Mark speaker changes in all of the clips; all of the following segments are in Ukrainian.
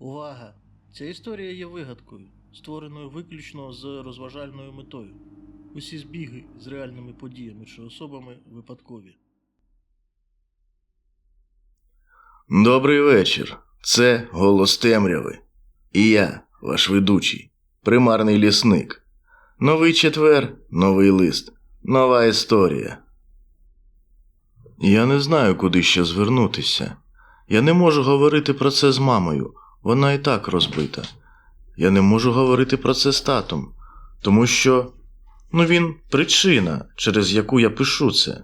Speaker 1: Увага! Ця історія є вигадкою, створеною виключно з розважальною метою. Усі збіги з реальними подіями чи особами випадкові.
Speaker 2: Добрий вечір. Це голос темряви. І я, ваш ведучий, примарний лісник. Новий четвер, новий лист, нова історія. Я не знаю, куди ще звернутися. Я не можу говорити про це з мамою, вона і так розбита. Я не можу говорити про це з татом, тому що ну він причина, через яку я пишу це.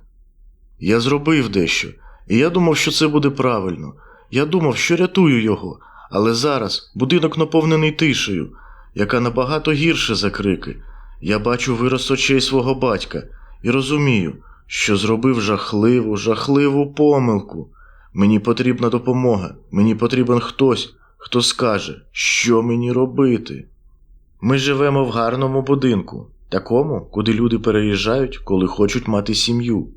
Speaker 2: Я зробив дещо, і я думав, що це буде правильно. Я думав, що рятую його, але зараз будинок наповнений тишею, яка набагато гірше за крики. Я бачу вираз очей свого батька і розумію, що зробив жахливу, жахливу помилку. Мені потрібна допомога, мені потрібен хтось, хто скаже, що мені робити. Ми живемо в гарному будинку, такому, куди люди переїжджають, коли хочуть мати сім'ю.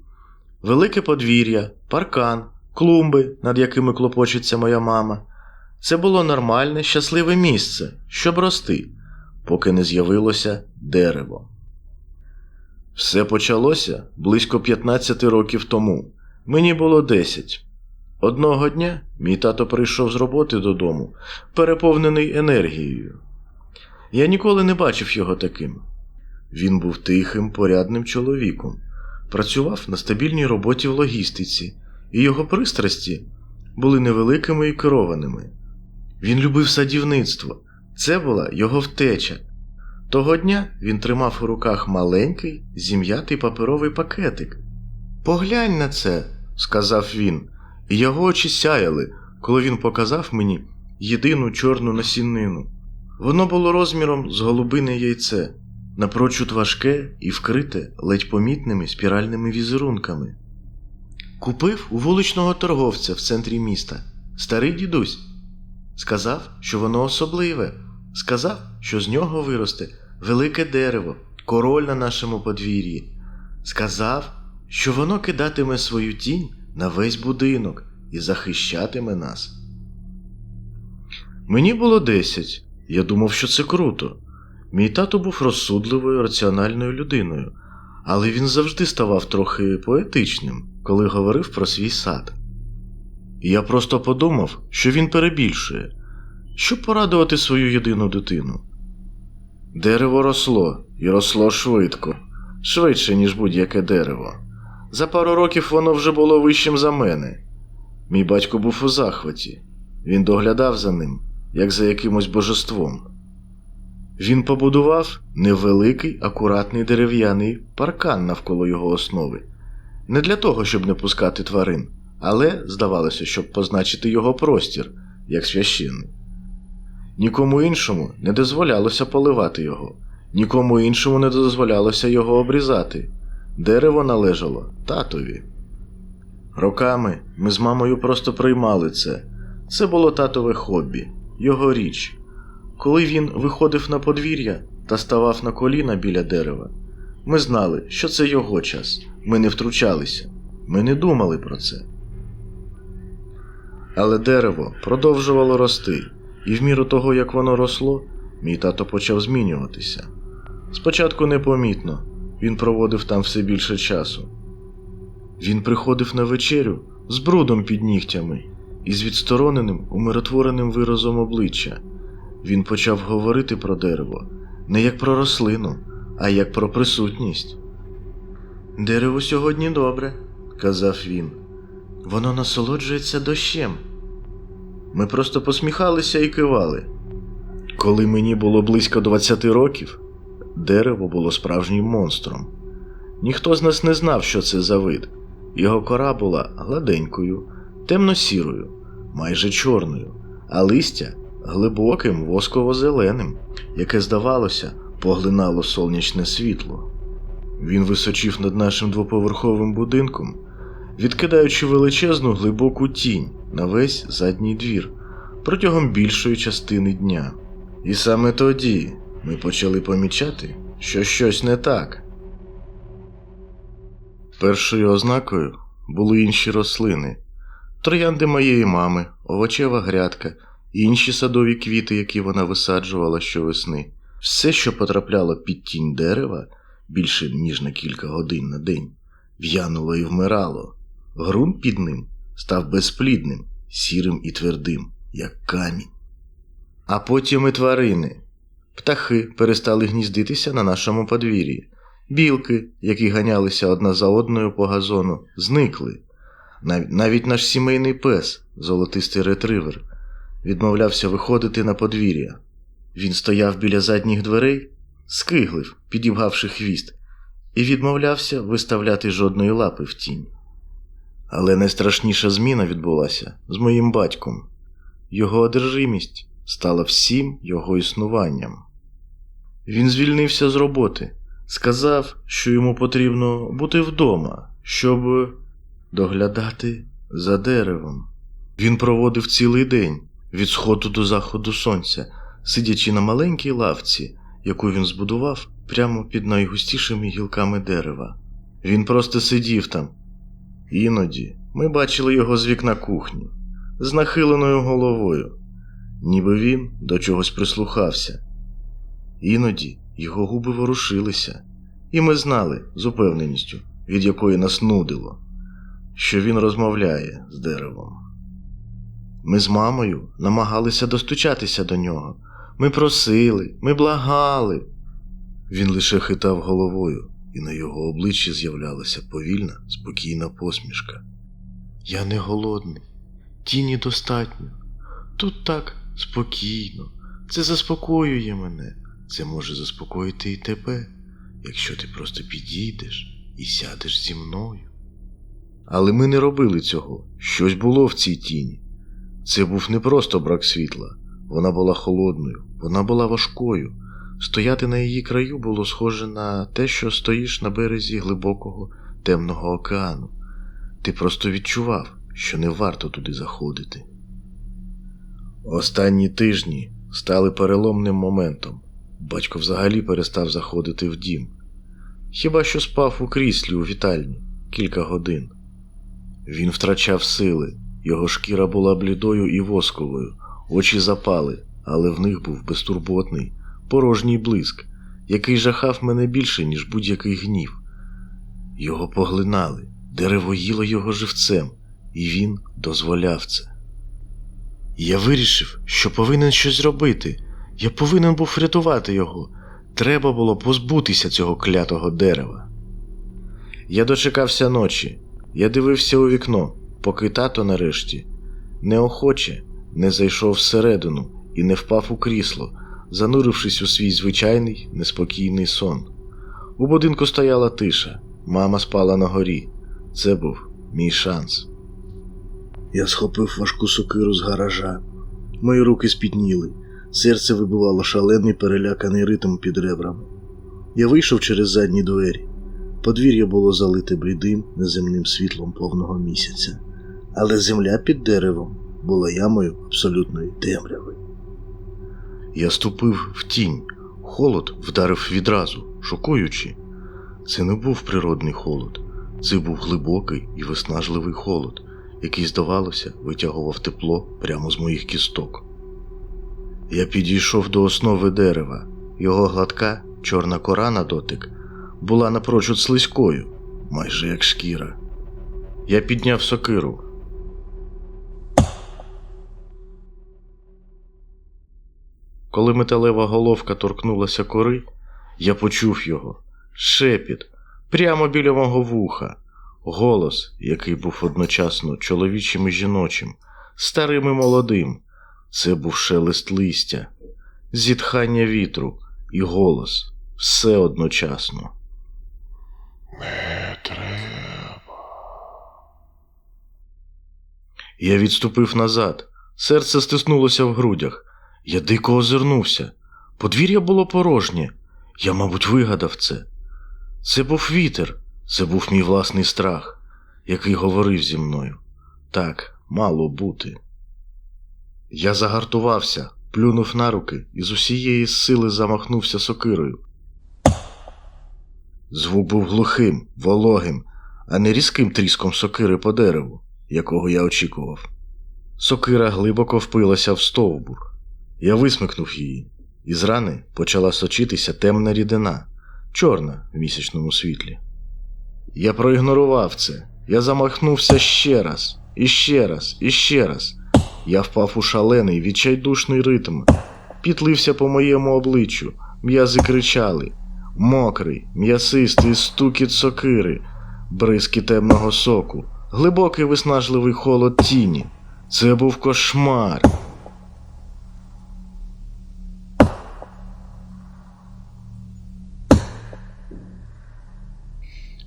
Speaker 2: Велике подвір'я, паркан, клумби, над якими клопочеться моя мама. Це було нормальне, щасливе місце, щоб рости, поки не з'явилося дерево. Все почалося близько 15 років тому. Мені було 10. Одного дня мій тато прийшов з роботи додому, переповнений енергією. Я ніколи не бачив його таким. Він був тихим, порядним чоловіком, працював на стабільній роботі в логістиці, і його пристрасті були невеликими і керованими. Він любив садівництво, це була його втеча. Того дня він тримав у руках маленький, зім'ятий паперовий пакетик. Поглянь на це, сказав він, його очі сяяли, коли він показав мені єдину чорну насіннину. Воно було розміром з голубине яйце, напрочуд важке і вкрите ледь помітними спіральними візерунками. Купив у вуличного торговця в центрі міста старий дідусь. Сказав, що воно особливе. Сказав, що з нього виросте велике дерево, король на нашому подвір'ї. Сказав, що воно кидатиме свою тінь на весь будинок і захищатиме нас. Мені було десять. Я думав, що це круто. Мій тато був розсудливою, раціональною людиною, але він завжди ставав трохи поетичним, коли говорив про свій сад. Я просто подумав, що він перебільшує, щоб порадувати свою єдину дитину. Дерево росло і росло швидко, швидше, ніж будь-яке дерево. За пару років воно вже було вищим за мене. Мій батько був у захваті, він доглядав за ним, як за якимось божеством. Він побудував невеликий, акуратний дерев'яний паркан навколо його основи, не для того, щоб не пускати тварин, але, здавалося, щоб позначити його простір як священний. Нікому іншому не дозволялося поливати його, нікому іншому не дозволялося його обрізати. Дерево належало татові. Роками ми з мамою просто приймали це. Це було татове хобі, його річ. Коли він виходив на подвір'я та ставав на коліна біля дерева, ми знали, що це його час. Ми не втручалися, ми не думали про це. Але дерево продовжувало рости, і в міру того, як воно росло, мій тато почав змінюватися. Спочатку непомітно, він проводив там все більше часу. Він приходив на вечерю з брудом під нігтями і з відстороненим, умиротвореним виразом обличчя. Він почав говорити про дерево не як про рослину, а як про присутність. Дерево сьогодні добре, казав він. Воно насолоджується дощем. Ми просто посміхалися і кивали. Коли мені було близько 20 років, дерево було справжнім монстром. Ніхто з нас не знав, що це за вид. Його кора була гладенькою, темно-сірою, майже чорною, а листя глибоким восково-зеленим, яке, здавалося, поглинало сонячне світло. Він височив над нашим двоповерховим будинком, відкидаючи величезну глибоку тінь на весь задній двір протягом більшої частини дня. І саме тоді ми почали помічати, що щось не так. Першою ознакою були інші рослини, троянди моєї мами, овочева грядка інші садові квіти, які вона висаджувала щовесни. Все, що потрапляло під тінь дерева більше ніж на кілька годин на день, в'януло і вмирало. Грунт під ним став безплідним, сірим і твердим, як камінь. А потім і тварини. Птахи перестали гніздитися на нашому подвір'ї. Білки, які ганялися одна за одною по газону, зникли. Нав- Навіть наш сімейний пес, золотистий ретривер, відмовлявся виходити на подвір'я. Він стояв біля задніх дверей, скиглив, підібгавши хвіст, і відмовлявся виставляти жодної лапи в тінь. Але найстрашніша зміна відбулася з моїм батьком. Його одержимість стала всім його існуванням. Він звільнився з роботи, сказав, що йому потрібно бути вдома, щоб доглядати за деревом. Він проводив цілий день від сходу до заходу сонця, сидячи на маленькій лавці, яку він збудував прямо під найгустішими гілками дерева. Він просто сидів там. Іноді ми бачили його з вікна кухні, з нахиленою головою, ніби він до чогось прислухався. Іноді його губи ворушилися, і ми знали з упевненістю, від якої нас нудило, що він розмовляє з деревом. Ми з мамою намагалися достучатися до нього. Ми просили, ми благали. Він лише хитав головою, і на його обличчі з'являлася повільна, спокійна посмішка. Я не голодний, тіні достатньо. Тут так спокійно. Це заспокоює мене. Це може заспокоїти і тебе, якщо ти просто підійдеш і сядеш зі мною. Але ми не робили цього. Щось було в цій тіні. Це був не просто брак світла, вона була холодною, вона була важкою. Стояти на її краю було схоже на те, що стоїш на березі глибокого темного океану. Ти просто відчував, що не варто туди заходити. Останні тижні стали переломним моментом. Батько взагалі перестав заходити в дім. Хіба що спав у кріслі у вітальні кілька годин. Він втрачав сили, його шкіра була блідою і восковою, очі запали, але в них був безтурботний, порожній блиск, який жахав мене більше, ніж будь-який гнів. Його поглинали, дерево їло його живцем, і він дозволяв це. Я вирішив, що повинен щось зробити. Я повинен був врятувати його. Треба було позбутися цього клятого дерева. Я дочекався ночі. Я дивився у вікно, поки тато нарешті неохоче не зайшов всередину і не впав у крісло, занурившись у свій звичайний неспокійний сон. У будинку стояла тиша, мама спала на горі. Це був мій шанс. Я схопив важку сокиру з гаража. Мої руки спітніли, серце вибивало шалений переляканий ритм під ребрами. Я вийшов через задні двері. Подвір'я було залите блідим неземним світлом повного місяця, але земля під деревом була ямою абсолютної темряви. Я ступив в тінь, холод вдарив відразу, шокуючи. Це не був природний холод, це був глибокий і виснажливий холод, який, здавалося, витягував тепло прямо з моїх кісток. Я підійшов до основи дерева, його гладка, чорна кора на дотик була напрочуд слизькою, майже як шкіра. Я підняв сокиру. Коли металева головка торкнулася кори, я почув його шепіт прямо біля мого вуха, голос, який був одночасно чоловічим і жіночим, старим і молодим. Це був шелест листя, зітхання вітру і голос все одночасно. Не треба. Я відступив назад. Серце стиснулося в грудях. Я дико озирнувся. Подвір'я було порожнє. Я, мабуть, вигадав це. Це був вітер, це був мій власний страх, який говорив зі мною. Так, мало бути. Я загартувався, плюнув на руки і з усієї сили замахнувся сокирою. Звук був глухим, вологим, а не різким тріском сокири по дереву, якого я очікував.
Speaker 3: Сокира глибоко впилася в стовбур. Я висмикнув її, і з рани почала сочитися темна рідина, чорна в місячному світлі. Я проігнорував це. Я замахнувся ще раз, і ще раз, і ще раз. Я впав у шалений, відчайдушний ритм, пітлився по моєму обличчю, м'язи кричали. Мокрий, м'ясистий стукіт сокири, бризки темного соку, глибокий виснажливий холод тіні. Це був кошмар.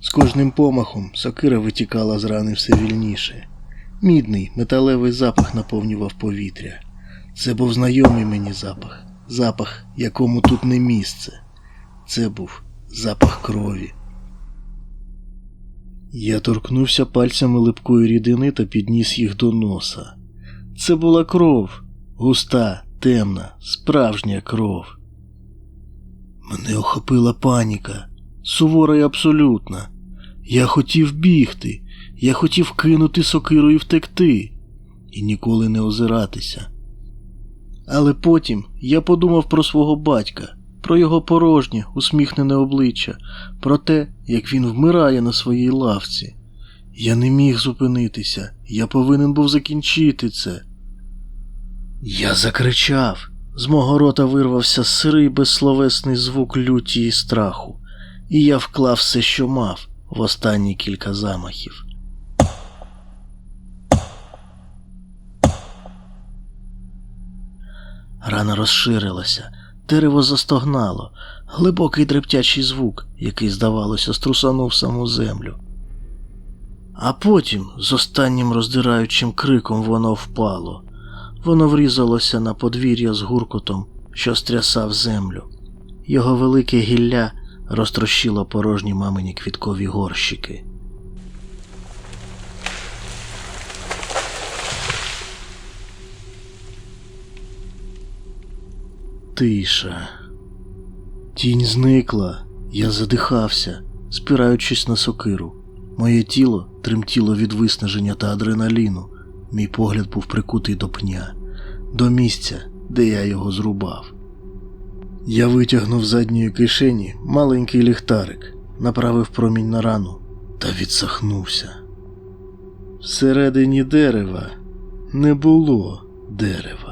Speaker 2: З кожним помахом сокира витікала з рани все вільніше. Мідний металевий запах наповнював повітря. Це був знайомий мені запах, запах, якому тут не місце. Це був запах крові. Я торкнувся пальцями липкої рідини та підніс їх до носа. Це була кров, густа, темна, справжня кров. Мене охопила паніка, сувора й абсолютна. Я хотів бігти, я хотів кинути сокиру і втекти, і ніколи не озиратися. Але потім я подумав про свого батька, про його порожнє, усміхнене обличчя, про те, як він вмирає на своїй лавці. Я не міг зупинитися, я повинен був закінчити це. Я закричав. З мого рота вирвався сирий безсловесний звук люті і страху, і я вклав все, що мав, в останні кілька замахів. Рана розширилася, дерево застогнало, глибокий трептячий звук, який, здавалося, струсанув саму землю. А потім, з останнім роздираючим криком, воно впало. Воно врізалося на подвір'я з гуркотом, що стрясав землю. Його велике гілля розтрощило порожні мамині квіткові горщики. Тиша. Тінь зникла, я задихався, спираючись на сокиру. Моє тіло тремтіло від виснаження та адреналіну. Мій погляд був прикутий до пня, до місця, де я його зрубав. Я витягнув з задньої кишені маленький ліхтарик, направив промінь на рану та відсахнувся. Всередині дерева не було дерева.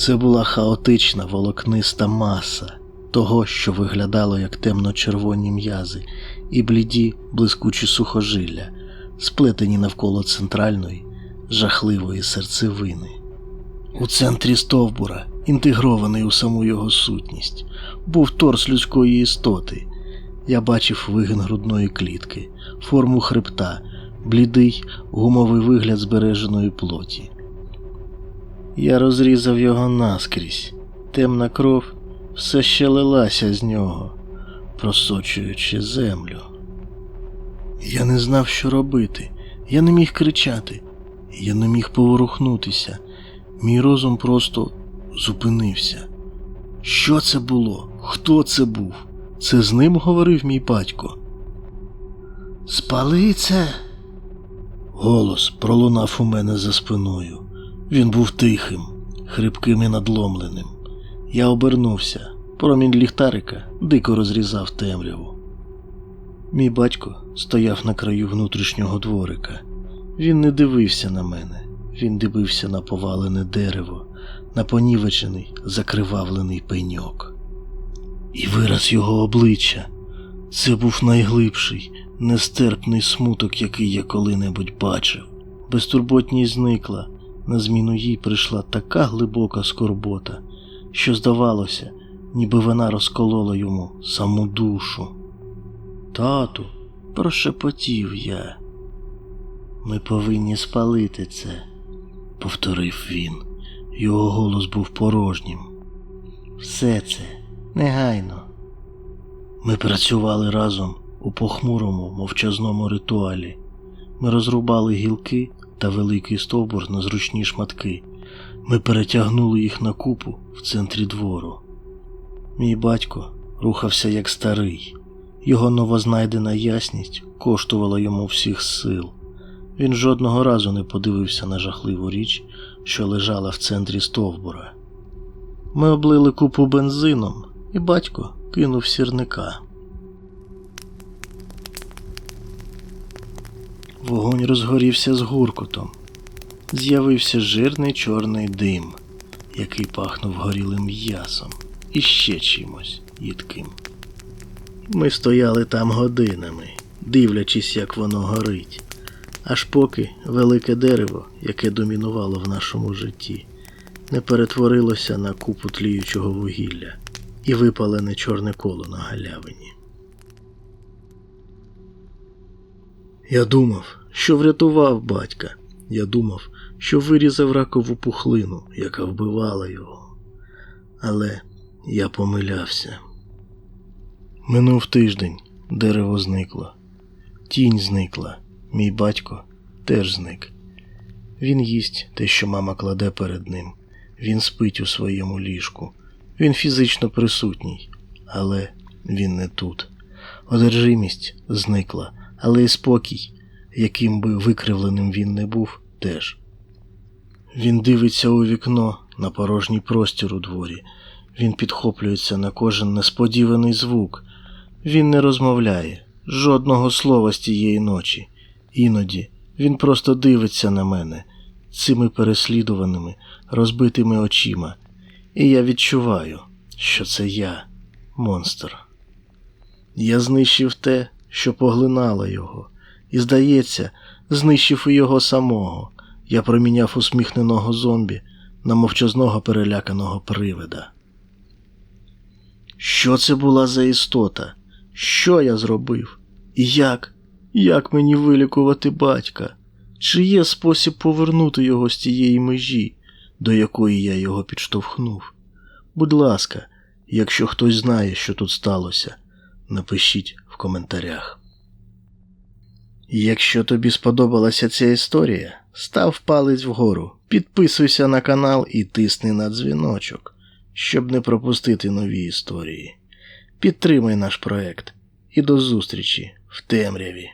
Speaker 2: Це була хаотична волокниста маса того, що виглядало як темно-червоні м'язи і бліді блискучі сухожилля, сплетені навколо центральної, жахливої серцевини. У центрі стовбура, інтегрований у саму його сутність, був торс людської істоти. Я бачив вигин грудної клітки, форму хребта, блідий гумовий вигляд збереженої плоті. Я розрізав його наскрізь. Темна кров все ще лилася з нього, просочуючи землю. Я не знав, що робити. Я не міг кричати, я не міг поворухнутися. Мій розум просто зупинився. Що це було? Хто це був? Це з ним говорив мій батько. Спали це. Голос пролунав у мене за спиною. Він був тихим, хрипким і надломленим. Я обернувся. Промінь ліхтарика дико розрізав темряву. Мій батько стояв на краю внутрішнього дворика. Він не дивився на мене, він дивився на повалене дерево, на понівечений, закривавлений пеньок. І вираз його обличчя це був найглибший, нестерпний смуток, який я коли-небудь бачив. Безтурботність зникла, на зміну їй прийшла така глибока скорбота, що здавалося, ніби вона розколола йому саму душу. Тату, прошепотів я. Ми повинні спалити це, повторив він. Його голос був порожнім. Все це негайно. Ми працювали разом у похмурому, мовчазному ритуалі. Ми розрубали гілки та великий стовбур на зручні шматки. Ми перетягнули їх на купу в центрі двору. Мій батько рухався як старий. Його новознайдена ясність коштувала йому всіх сил. Він жодного разу не подивився на жахливу річ, що лежала в центрі стовбура. Ми облили купу бензином, і батько кинув сірника. Вогонь розгорівся з гуркотом. З'явився жирний чорний дим, який пахнув горілим м'ясом і ще чимось їдким. Ми стояли там годинами, дивлячись, як воно горить, аж поки велике дерево, яке домінувало в нашому житті, не перетворилося на купу тліючого вугілля і випалене чорне коло на галявині. Я думав, що врятував батька. Я думав, що вирізав ракову пухлину, яка вбивала його. Але я помилявся. Минув тиждень, дерево зникло, тінь зникла, мій батько теж зник. Він їсть те, що мама кладе перед ним. Він спить у своєму ліжку. Він фізично присутній, але він не тут. Одержимість зникла, але і спокій, яким би викривленим він не був, теж. Він дивиться у вікно на порожній простір у дворі. Він підхоплюється на кожен несподіваний звук. Він не розмовляє жодного слова з тієї ночі. Іноді він просто дивиться на мене цими переслідуваними, розбитими очима, і я відчуваю, що це я, монстр. Я знищив те, що поглинало його, і, здається, знищив і його самого. Я проміняв усміхненого зомбі на мовчазного переляканого привида. Що це була за істота? Що я зробив? І як? Як мені вилікувати батька? Чи є спосіб повернути його з тієї межі, до якої я його підштовхнув? Будь ласка, якщо хтось знає, що тут сталося, напишіть в коментарях. Якщо тобі сподобалася ця історія, став палець вгору, підписуйся на канал і тисни на дзвіночок, щоб не пропустити нові історії. Підтримай наш проект і до зустрічі в темряві.